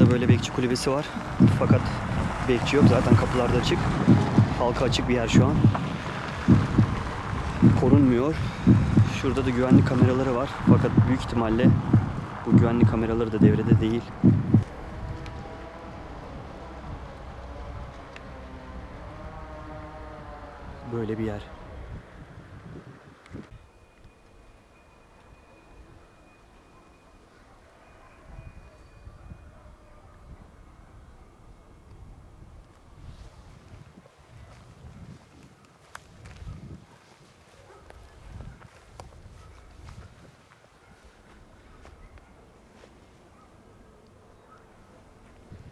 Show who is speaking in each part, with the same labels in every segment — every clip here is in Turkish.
Speaker 1: Burada böyle bekçi kulübesi var. Fakat bekçi yok. Zaten kapılar da açık. Halka açık bir yer şu an. Korunmuyor. Şurada da güvenlik kameraları var. Fakat büyük ihtimalle bu güvenlik kameraları da devrede değil. Böyle bir yer.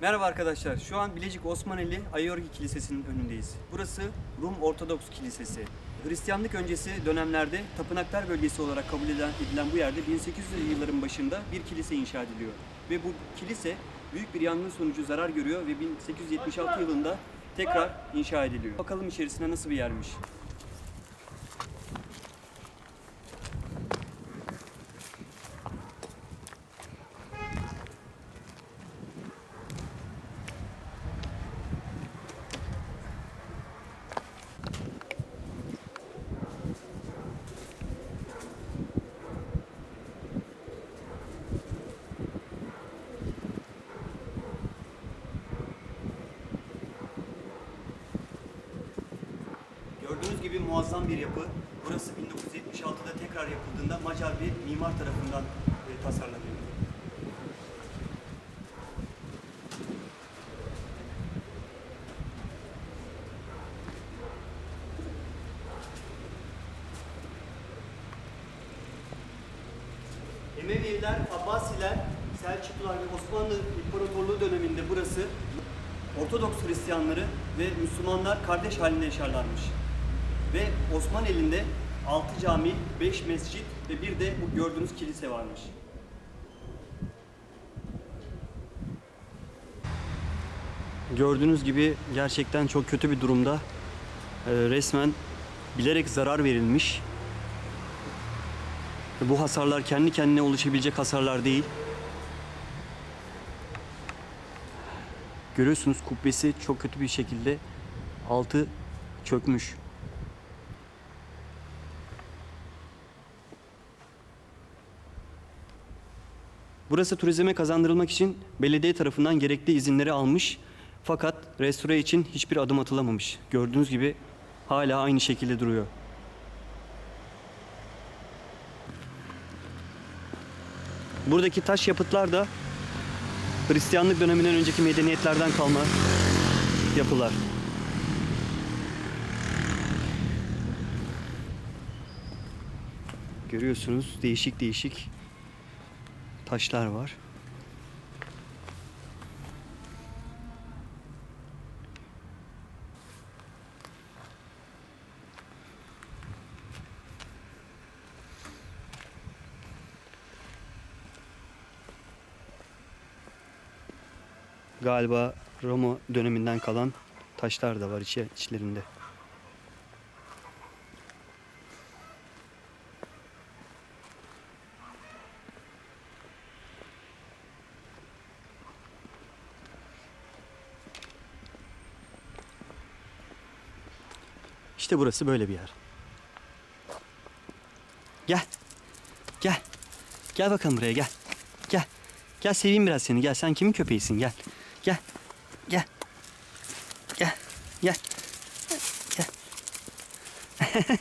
Speaker 1: Merhaba arkadaşlar. Şu an Bilecik Osmaneli Ayorgi Kilisesi'nin önündeyiz. Burası Rum Ortodoks Kilisesi. Hristiyanlık öncesi dönemlerde tapınaklar bölgesi olarak kabul edilen, bu yerde 1800'lü yılların başında bir kilise inşa ediliyor. Ve bu kilise büyük bir yangın sonucu zarar görüyor ve 1876 yılında tekrar inşa ediliyor. Bakalım içerisinde nasıl bir yermiş. Gördüğünüz gibi muazzam bir yapı. Burası 1976'da tekrar yapıldığında Macar bir mimar tarafından e, tasarlanıyor. Emeviler, Abbasiler, Selçuklular ve Osmanlı İmparatorluğu döneminde burası Ortodoks Hristiyanları ve Müslümanlar kardeş halinde yaşarlarmış. Ve Osman elinde 6 cami, 5 mescit ve bir de bu gördüğünüz kilise varmış. Gördüğünüz gibi gerçekten çok kötü bir durumda. Ee, resmen bilerek zarar verilmiş. Ve Bu hasarlar kendi kendine oluşabilecek hasarlar değil. Görüyorsunuz kubbesi çok kötü bir şekilde altı çökmüş. Burası turizme kazandırılmak için belediye tarafından gerekli izinleri almış. Fakat restore için hiçbir adım atılamamış. Gördüğünüz gibi hala aynı şekilde duruyor. Buradaki taş yapıtlar da Hristiyanlık döneminden önceki medeniyetlerden kalma yapılar. Görüyorsunuz değişik değişik taşlar var. Galiba Roma döneminden kalan taşlar da var içi, içlerinde. İşte burası böyle bir yer. Gel. Gel. Gel bakalım buraya gel. Gel. Gel seveyim biraz seni. Gel sen kimin köpeğisin? Gel. Gel. Gel. Gel. Gel. Gel.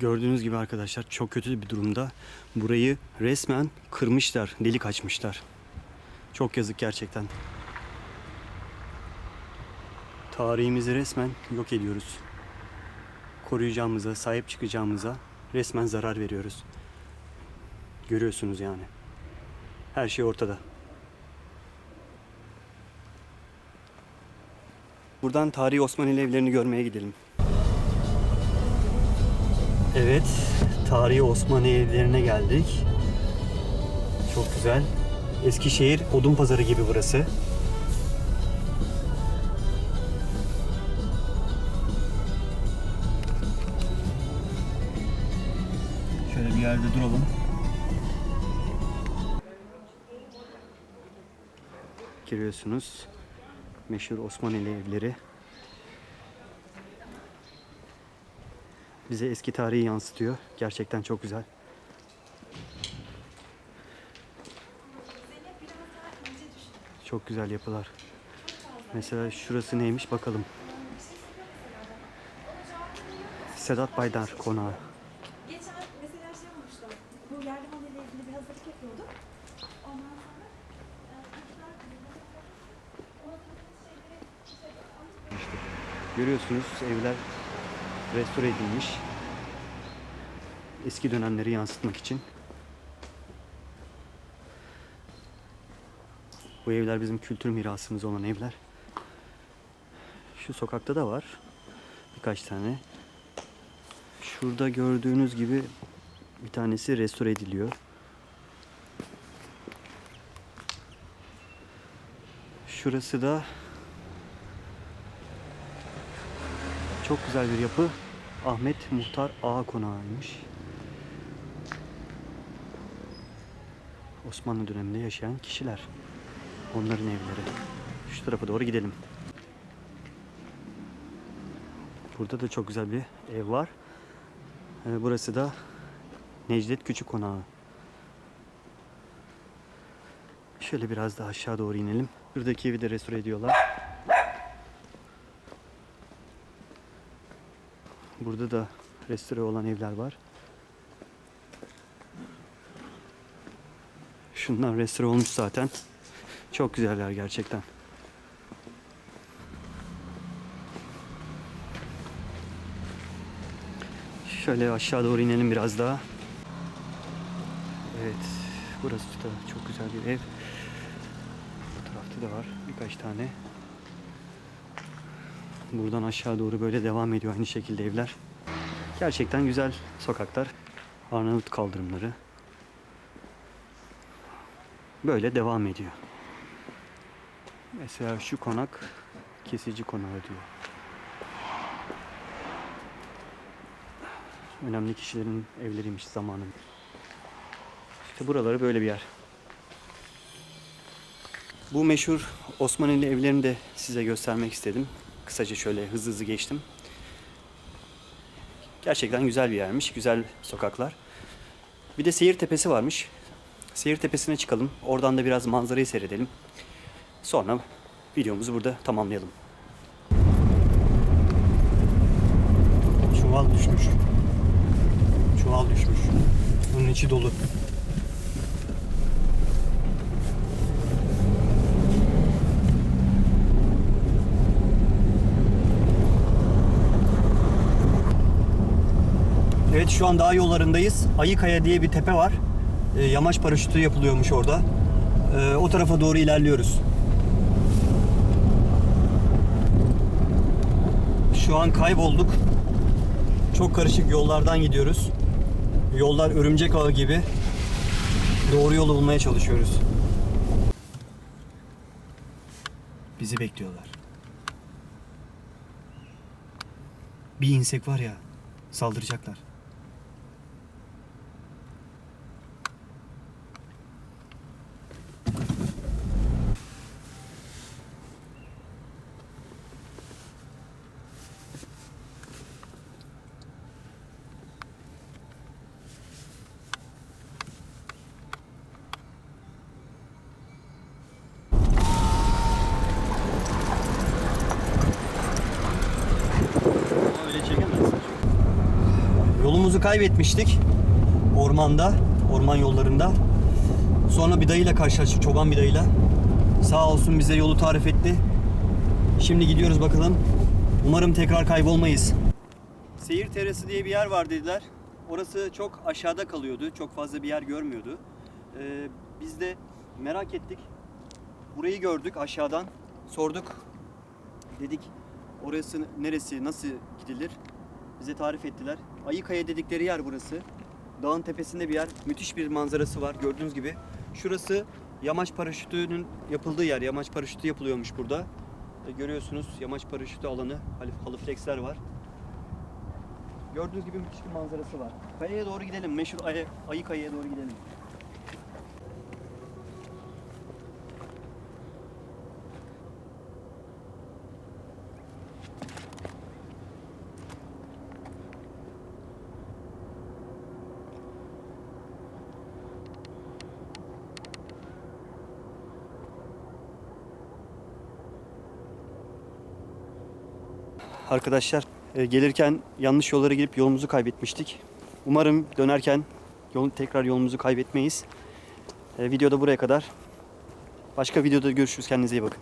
Speaker 1: Gördüğünüz gibi arkadaşlar çok kötü bir durumda. Burayı resmen kırmışlar, delik açmışlar. Çok yazık gerçekten. Tarihimizi resmen yok ediyoruz. Koruyacağımıza, sahip çıkacağımıza resmen zarar veriyoruz. Görüyorsunuz yani. Her şey ortada. Buradan tarihi Osmanlı evlerini görmeye gidelim. Evet, tarihi Osmanlı evlerine geldik. Çok güzel. Eskişehir Odun Pazarı gibi burası. Yerde duralım. Görüyorsunuz. Meşhur Osmanlı evleri. Bize eski tarihi yansıtıyor. Gerçekten çok güzel. Çok güzel yapılar. Mesela şurası neymiş bakalım. Sedat Baydar Konağı. Görüyorsunuz evler restore edilmiş. Eski dönemleri yansıtmak için. Bu evler bizim kültür mirasımız olan evler. Şu sokakta da var. Birkaç tane. Şurada gördüğünüz gibi bir tanesi restore ediliyor. Şurası da Çok güzel bir yapı. Ahmet Muhtar Ağa Konağı'ymış. Osmanlı döneminde yaşayan kişiler. Onların evleri. Şu tarafa doğru gidelim. Burada da çok güzel bir ev var. Ee, Burası da Necdet Küçük Konağı. Şöyle biraz daha aşağı doğru inelim. Buradaki evi de restore ediyorlar. Burada da restore olan evler var. Şunlar restore olmuş zaten. Çok güzeller gerçekten. Şöyle aşağı doğru inelim biraz daha. Evet, burası da çok güzel bir ev. Bu tarafta da var birkaç tane. Buradan aşağı doğru böyle devam ediyor aynı şekilde evler. Gerçekten güzel sokaklar. Arnavut kaldırımları. Böyle devam ediyor. Mesela şu konak kesici konağı diyor. Önemli kişilerin evleriymiş zamanın. İşte buraları böyle bir yer. Bu meşhur Osmanlı evlerini de size göstermek istedim. Kısaca şöyle hızlı hızlı geçtim. Gerçekten güzel bir yermiş. Güzel sokaklar. Bir de Seyir Tepesi varmış. Seyir Tepesi'ne çıkalım. Oradan da biraz manzarayı seyredelim. Sonra videomuzu burada tamamlayalım. Çuval düşmüş. Çuval düşmüş. Bunun içi dolu. Evet şu an dağ yollarındayız. Ayıkaya diye bir tepe var. E, yamaç paraşütü yapılıyormuş orada. E, o tarafa doğru ilerliyoruz. Şu an kaybolduk. Çok karışık yollardan gidiyoruz. Yollar örümcek ağı gibi. Doğru yolu bulmaya çalışıyoruz. Bizi bekliyorlar. Bir insek var ya saldıracaklar. Yolumuzu kaybetmiştik. Ormanda, orman yollarında. Sonra bir dayıyla karşılaştık, çoban bir dayıyla. Sağ olsun bize yolu tarif etti. Şimdi gidiyoruz bakalım. Umarım tekrar kaybolmayız. Seyir terası diye bir yer var dediler. Orası çok aşağıda kalıyordu. Çok fazla bir yer görmüyordu. Ee, biz de merak ettik. Burayı gördük aşağıdan. Sorduk. Dedik orası neresi, nasıl gidilir? Bize tarif ettiler. Ayıkaya dedikleri yer burası. Dağın tepesinde bir yer. Müthiş bir manzarası var gördüğünüz gibi. Şurası yamaç paraşütünün yapıldığı yer. Yamaç paraşütü yapılıyormuş burada. E, görüyorsunuz yamaç paraşütü alanı. Halı, halı flexler var. Gördüğünüz gibi müthiş bir manzarası var. Kayaya doğru gidelim. Meşhur ayı, ayı kayaya doğru gidelim. Arkadaşlar. E, gelirken yanlış yollara girip yolumuzu kaybetmiştik. Umarım dönerken yol, tekrar yolumuzu kaybetmeyiz. E, video da buraya kadar. Başka videoda görüşürüz. Kendinize iyi bakın.